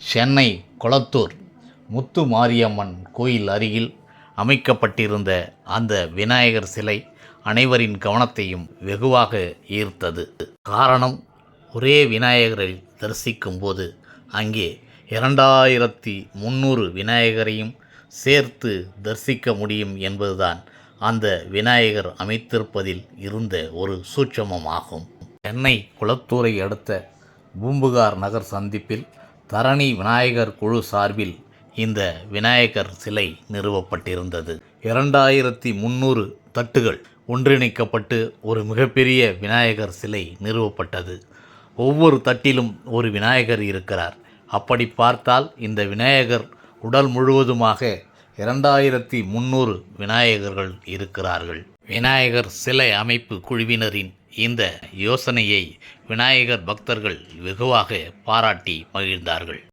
சென்னை கொளத்தூர் முத்து மாரியம்மன் கோயில் அருகில் அமைக்கப்பட்டிருந்த அந்த விநாயகர் சிலை அனைவரின் கவனத்தையும் வெகுவாக ஈர்த்தது. காரணம் ஒரே விநாயகரை தரிசிக்கும்போது அங்கே இரண்டாயிரத்தி முந்நூறு விநாயகரையும் சேர்த்து தரிசிக்க முடியும் என்பதுதான் அந்த விநாயகர் அமைத்திருப்பதில் இருந்த ஒரு சூட்சமமாகும். சென்னை குளத்தூரை அடுத்த பூம்புகார் நகர் சந்திப்பில் தரணி விநாயகர் குழு சார்பில் இந்த விநாயகர் சிலை நிறுவப்பட்டிருந்தது. இரண்டாயிரத்தி முந்நூறு தட்டுகள் ஒன்றிணைக்கப்பட்டு ஒரு மிகப்பெரிய விநாயகர் சிலை நிறுவப்பட்டது. ஒவ்வொரு தட்டிலும் ஒரு விநாயகர் இருக்கிறார். அப்படி பார்த்தால் இந்த விநாயகர் உடல் முழுவதுமாக இரண்டாயிரத்தி முந்நூறு விநாயகர்கள் இருக்கிறார்கள். விநாயகர் சிலை அமைப்பு குழுவினரின் இந்த யோசனையை விநாயகர் பக்தர்கள் வெகுவாக பாராட்டி மகிழ்ந்தார்கள்.